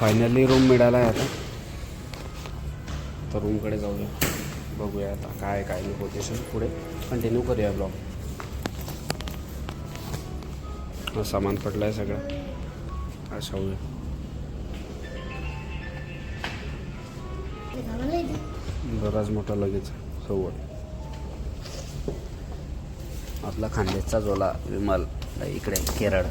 Finally room मिळाला आहे आता. तर रूमकडे जाऊया. बघूया आता काय काय नाही पुढे. कंटिन्यू करूया ब्लॉग हा सामान पडलं आहे सगळं. अशा होऊया बराच मोठा लगेच सवड. आपला खांदेचा जोला विमल इकडे केरळ.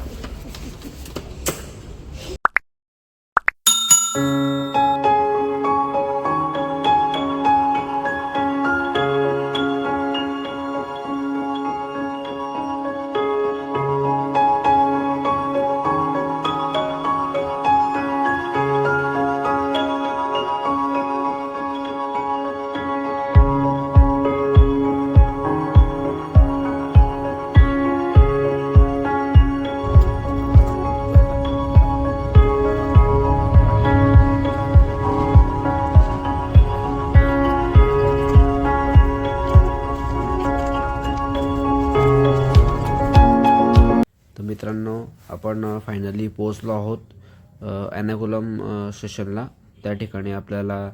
फायनली पोचलो आहोत ॲनाकुलम स्टेशनला त्या ठिकाणी आपल्याला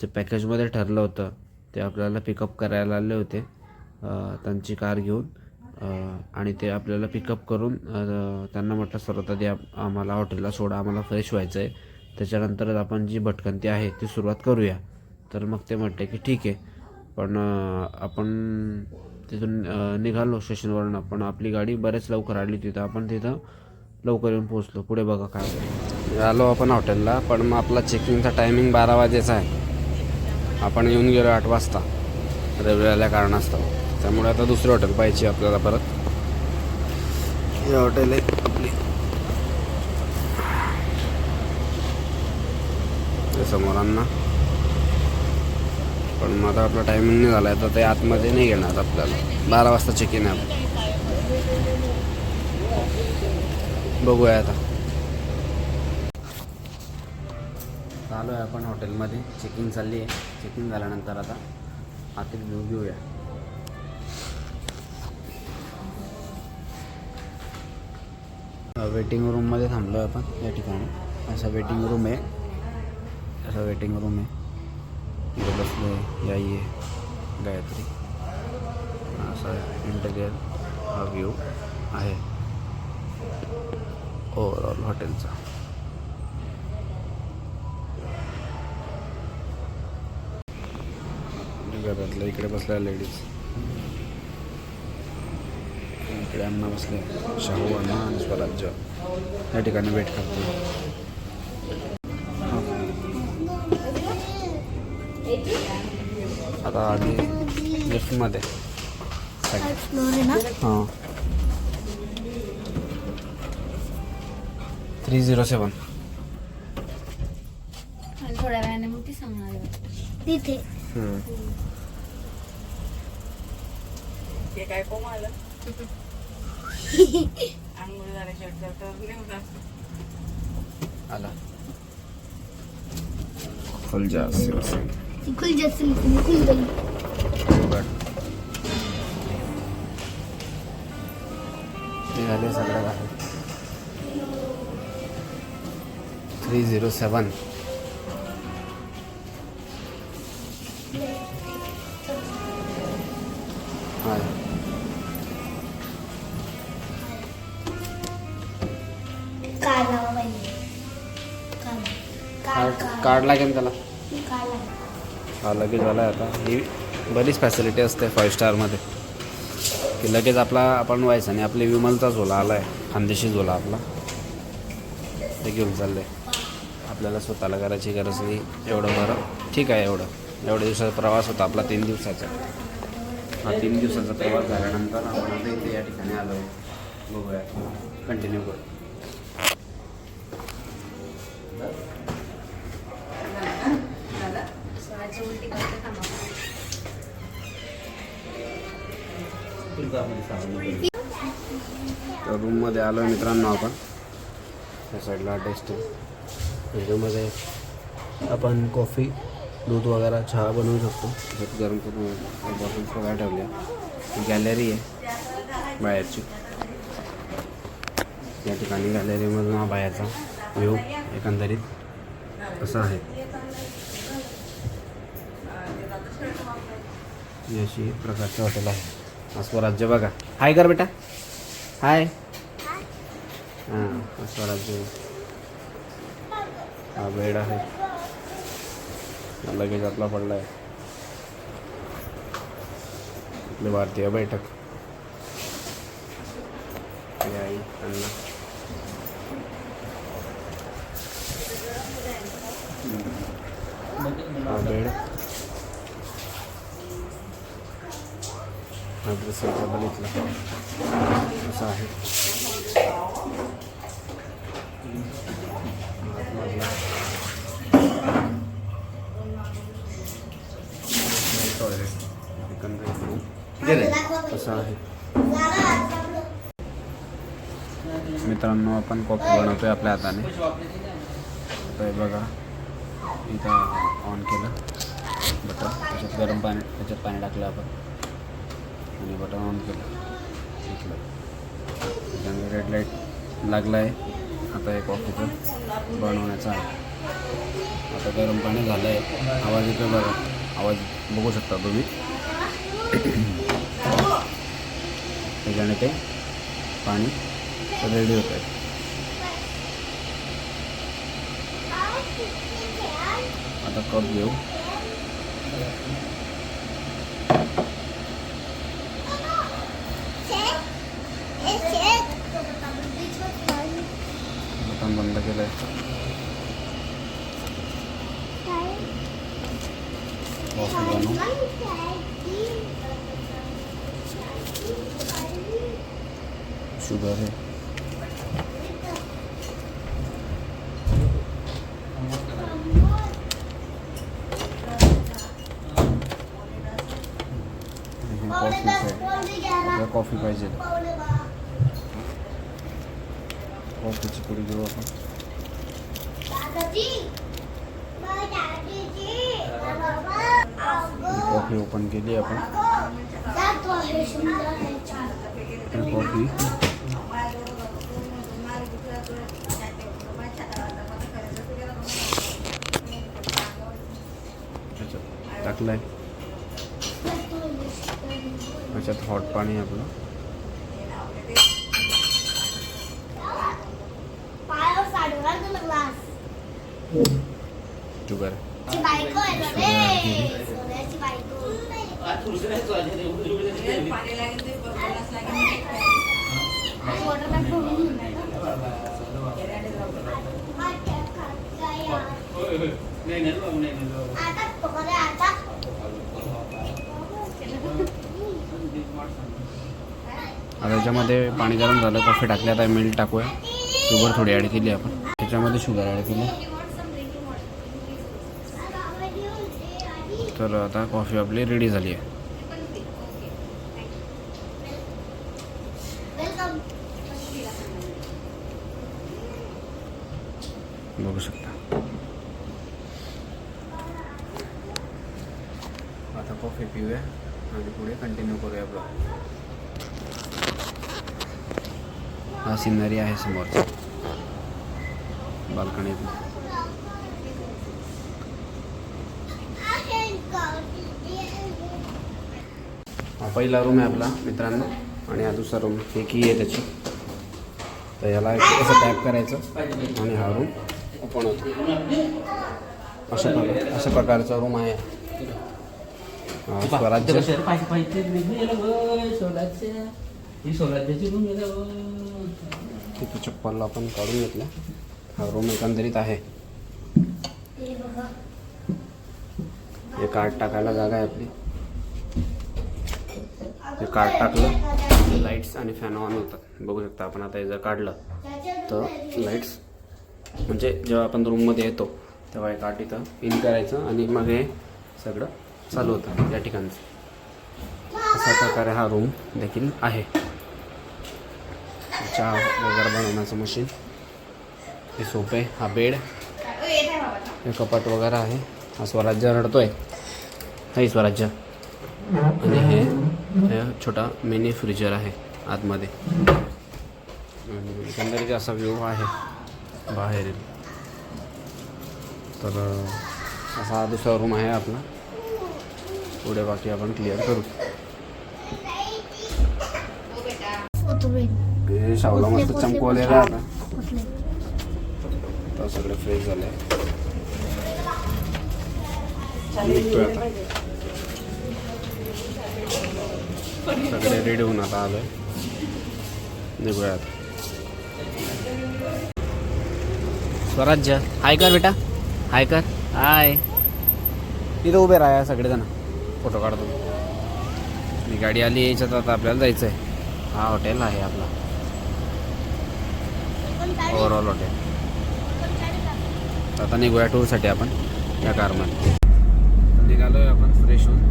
जे पॅकेजमध्ये ठरलं होतं ते आपल्याला पिकअप करायला आले होते त्यांची कार घेऊन. आणि ते आपल्याला पिकअप करून त्यांना म्हटलं सर्वात आधी आम्हाला हॉटेलला सोडा आम्हाला फ्रेश व्हायचं आहे त्याच्यानंतरच आपण जी भटकंती आहे ती सुरुवात करूया. तर मग ते म्हटले की ठीक आहे. पण आपण तिथून निघालो स्टेशनवरून पण आपली गाडी बरेच लवकर आली तिथं. आपण तिथं लवकर येऊन पोहोचलो. पुढे बघा काय आलो आपण हॉटेलला पण मग आपला चेकिंगचा टायमिंग बारा वाजेचा आहे. आपण येऊन गेलो आठ वाजता. रेल्वे आल्या कारणास्तव. त्यामुळे आता दुसरी हॉटेल पाहिजे आपल्याला परत. हे हॉटेल आहे आपली. समोरांना. पण मग आता आपला टायमिंग नाही झाला आहे तर ते आतमध्ये नाही घेणार आपल्याला. बारा वाजता चेक इन आहे. बघूया आता. आलो आहे आपण हॉटेलमध्ये. चेकिंग चालली आहे. चेकिंग झाल्यानंतर आता आतील व्ह्यू घेऊया. वेटिंग रूममध्ये थांबलो आहे आपण या ठिकाणी. असं वेटिंग रूम आहे. असं वेटिंग रूम आहे. इथे बसलो याई आहे गायत्री. असा इंटेरियर हा व्ह्यू आहे. ओव्हरऑल हॉटेलचा. घरातलं इकडे बसल्या लेडीज. इकडे अण्णा बसले. शाहू अण्णा आणि स्वराज्य. या ठिकाणी वेट करतो. आता आधी लिफ्टमध्ये हां. Three zero seven. आणि थोड्या वेळाने मग ती सांगणार आहे. तिथे. ते काय कोमाला आंघोळ झाल्या शेवटचा तर नेऊन. आला. खुल जास्त खुल जाईल निघाले सगळ्या बाहेर. थ्री झिरो सेवन हां कार्ड लागेल त्याला हा लगेच झाला आहे आता ही बरीच फॅसिलिटी असते फाईव्ह स्टारमध्ये की लगेच आपला आपण व्हायचं आणि आपली विमलचा झोला आला आहे खानदेशी झोला आपला ते घेऊन चाललं आहे आपल्याला स्वतःला करायची गरज नाही एवढं बरं. ठीक आहे एवढं. एवढ्या दिवसाचा प्रवास होता आपला तीन दिवसाचा. हा तीन दिवसाचा प्रवास झाल्यानंतर आपण आता इथे या ठिकाणी आलो. बघूया. कंटिन्यू करू. रूममध्ये आलो मित्रांनो आपण. त्या साईडला टेस्ट ह्याच्यामध्ये आपण कॉफी दूध वगैरे चहा बनवू शकतो. दूध गरम करून बॉटल्स वगैरे ठेवल्या. गॅलरी आहे बाहेरची. या ठिकाणी गॅलरीमधून हा बाहेरचा व्ह्यू एकंदरीत असं आहे? ही अशी प्रकारचे हॉटेल आहे. स्वराज्य बघा. हाय कर बेटा हाय हां हा स्वराज्य हा बेड आहे. लगेच आपला पडला आहे आपली भारतीय बैठक. हे आई अण्णा. हा बेड. हा ड्रेसिंग टेबल असं आहे. असं आहे. मित्रांनो आपण कॉफी बनवतोय आपल्या हाताने. तर बघा इथं ऑन केलं. बटन त्याच्यात गरम पाणी त्याच्यात पाणी टाकलं आपण. आणि बटन ऑन केलं. इथलं. त्याच्यामुळे रेड लाइट लागला आहे आता हे कॉफीचं बनवण्याचा आहे. आता गरम पाणी झालं आहे आवाज येतो बघा. आवाज बघू शकता तुम्ही. त्याच्याने ते पाणी रेडी होत आहे आता कप घेऊ बटन बंद केलं आहे कॉफी बनवू शुगर है लेकिन कॉफी है आपल्याला कॉफी पाहिजे कॉफीची पुडी घेऊ आपण ही कॉफी ओपन केली आपण ही कॉफी टाकलं आहे त्याच्यात हॉट पाणी आपलं. शुगर नाही आहे ना रे सोन्याची बायको पाणी लागेल ते बघायलाच लागेल वॉटर बॅग भरून घेऊन ये ना. आता पकडे आता आता याच्यामध्ये पाणी गरम झालं कॉफी टाकली आता मिल्क टाकूया. शुगर थोडी ॲड केली आपण. त्याच्यामध्ये शुगर ॲड केली. तर आता कॉफी आपली रेडी झाली आहे. बघू शकता. आता कॉफी पिऊया आणि पुढे कंटिन्यू करूया ब्लॉग हा सिनरी आहे समोरचा. बाल्कनीत. हा पहिला रूम आहे आपला मित्रांनो. आणि हा दुसरा रूम हे की आहे त्याची. तर याला असं टॅप करायचं. आणि हा रूम ओपन होतो. अशा प्रकार अशा प्रकारचा रूम आहे. हा, तिथं चप्पल आपण काढून घेतला हा रूम एकंदरीत आहे. हे कार्ड टाकायला जागा आहे आपली. हे कार्ड टाकलं लाईट्स आणि फॅन ऑन होतात बघू शकता आपण आता हे जर काढलं तर लाईट्स म्हणजे जेव्हा आपण रूममध्ये येतो तेव्हा हे कार्ड इथं इन करायचं आणि मग हे सगळं चालू होतं या ठिकाणचं. अशा प्रकारे हा रूम देखील आहे. चहा वगैरे बनवण्याचं मशीन हे सोपे हा बेड. हे कपाट वगैरे आहे. हा स्वराज्य रडतोय. हे स्वराज्य. आणि हे छोटा मिनी फ्रीजर आहे आतमध्ये. आणि एकंदरीत असा व्ह्यू आहे बाहेर. तर असा हा दुसरा रूम आहे आपला. पुढे बाकी आपण क्लिअर करू. शावला मस्त चमकवलेला आता. तर सगळे फ्रेश झाले. निघतोय आता. सगळे रेडी होऊन आता आलोय. निघूया आता. स्वराज्य हाय कर बेटा. हाय कर. हाय. इथं उभे राहा सगळेजण. फोटो काढतो. मी गाडी आली याच्यात आता आपल्याला जायचं आहे हा हॉटेल आहे आपला. ओव्हरऑल हॉटेल आता निघूया टूरसाठी आपण या कारमध्ये तर निघालोय आपण फ्रेश होऊन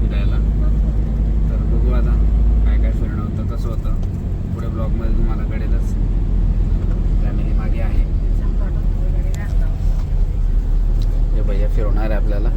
फिरायला. तर बघू आता काय काय फिरणं होतं कसं होतं. पुढे ब्लॉगमध्ये तुम्हाला कळेलच. फॅमिली मागे आहे. हे भैया फिरवणार आहे आपल्याला.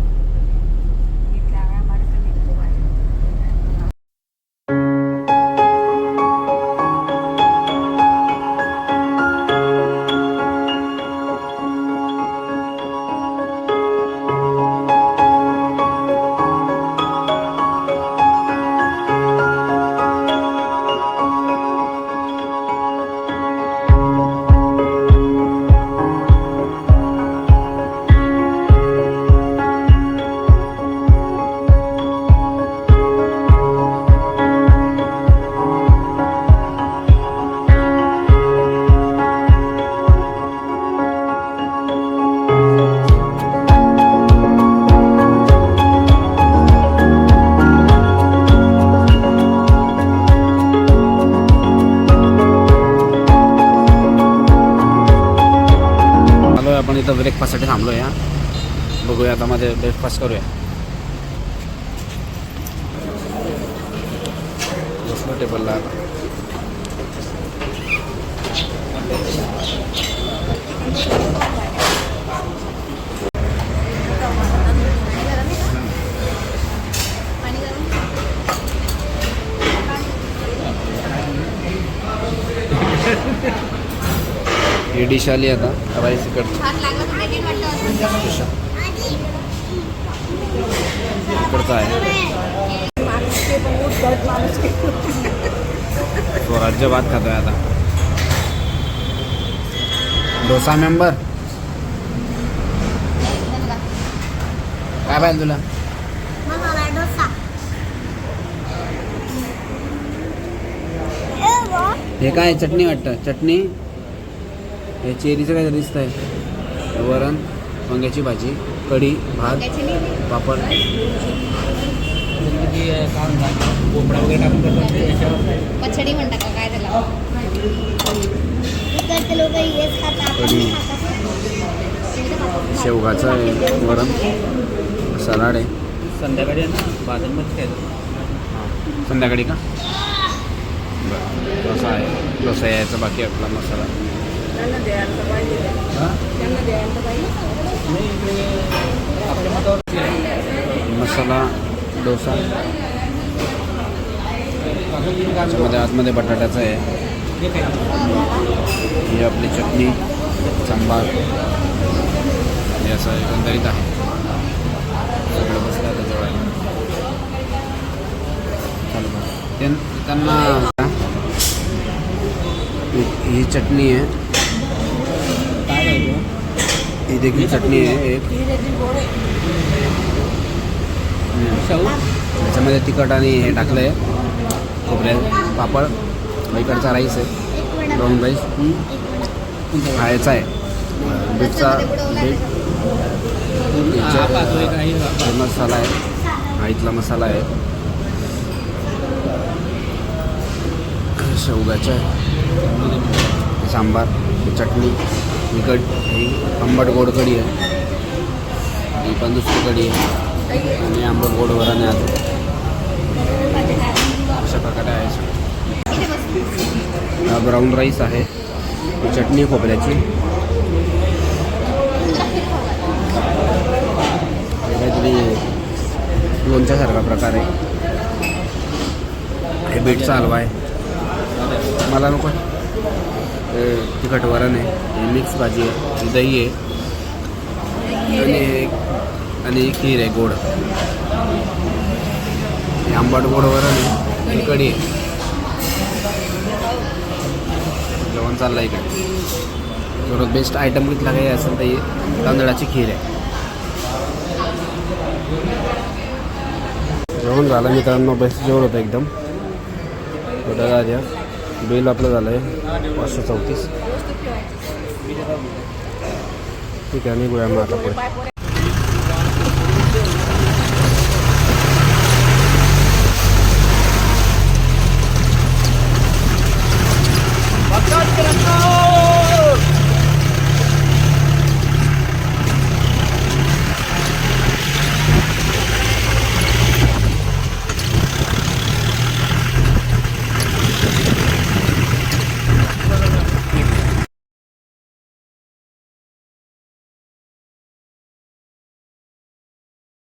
बघूया आता मध्ये ब्रेकफास्ट करूया बसलो टेबलला ही डिश आली आता राईस इकडचं हात आहे. स्वराज्य भात खातोय आता. डोसा मेंबर? काय पाहिजे तुला? हे काय चटणी वाटतं? चटणी? हे चेरीचं काय दिसत आहे वरण वांग्याची भाजी कढी भात पापड. त्याची नाही. पापड पछडी म्हणतात का काय त्याला. इकडचे लोक हेच खातात आपण कढी. नाही खात. शेवगाचं आहे वरण. सलाड आहे. संध्याकाळी आहे ना? बाजारमध्ये खायचं. संध्याकाळी का? बरं. डोसा आहे. डोसा यायचा बाकी आपला मसाला. हा? मसाला डोसा. त्याच्यामध्ये आतमध्ये बटाट्याचं आहे. ही आपली चटणी सांबार. हे असं एकंदरीत आहे. सगळं बसलं आता जेवायला चालू त्यांना ही- चटणी आहे. ही देखील चटणी आहे एक. शाहू. त्याच्यामध्ये तिखट आणि हे टाकलं आहे खोबऱ्या पापड. इकडचा राईस आहे. Brown rice. खायचा आहे. बीटचा बीट. मसाला आहे. हा इथला मसाला आहे. शेवगाचा आहे. सांबार चटणी ही ही आंबट गोडकडी आहे. ही पण दुसरी कढी आहे आणि आंबट गोड वरण आहे अशा प्रकारे आहे हा ब्राऊन राईस आहे. चटणी खोबऱ्याची. काहीतरी लोणच्यासारखा प्रकार आहे. हे बीटचा हलवा आहे. मला नको. तिखट वरण आहे. मिक्स भाजी आहे. दही आहे. आणि एक- आणि खीर आहे गोड. आंबट गोड वरण आहे. आणि कढी आहे. जेवण चाललं आहे इकडे. सर्वात बेस्ट आयटम कुठला काही असेल तर ही तांदळाची खीर आहे. जेवण झालं मित्रांनो बेस्ट जेवण होतं एकदम. बघा द्या बिल आपलं झालं आहे पाचशे चौतीस. ठीक आहे निघूया मग आता पुढे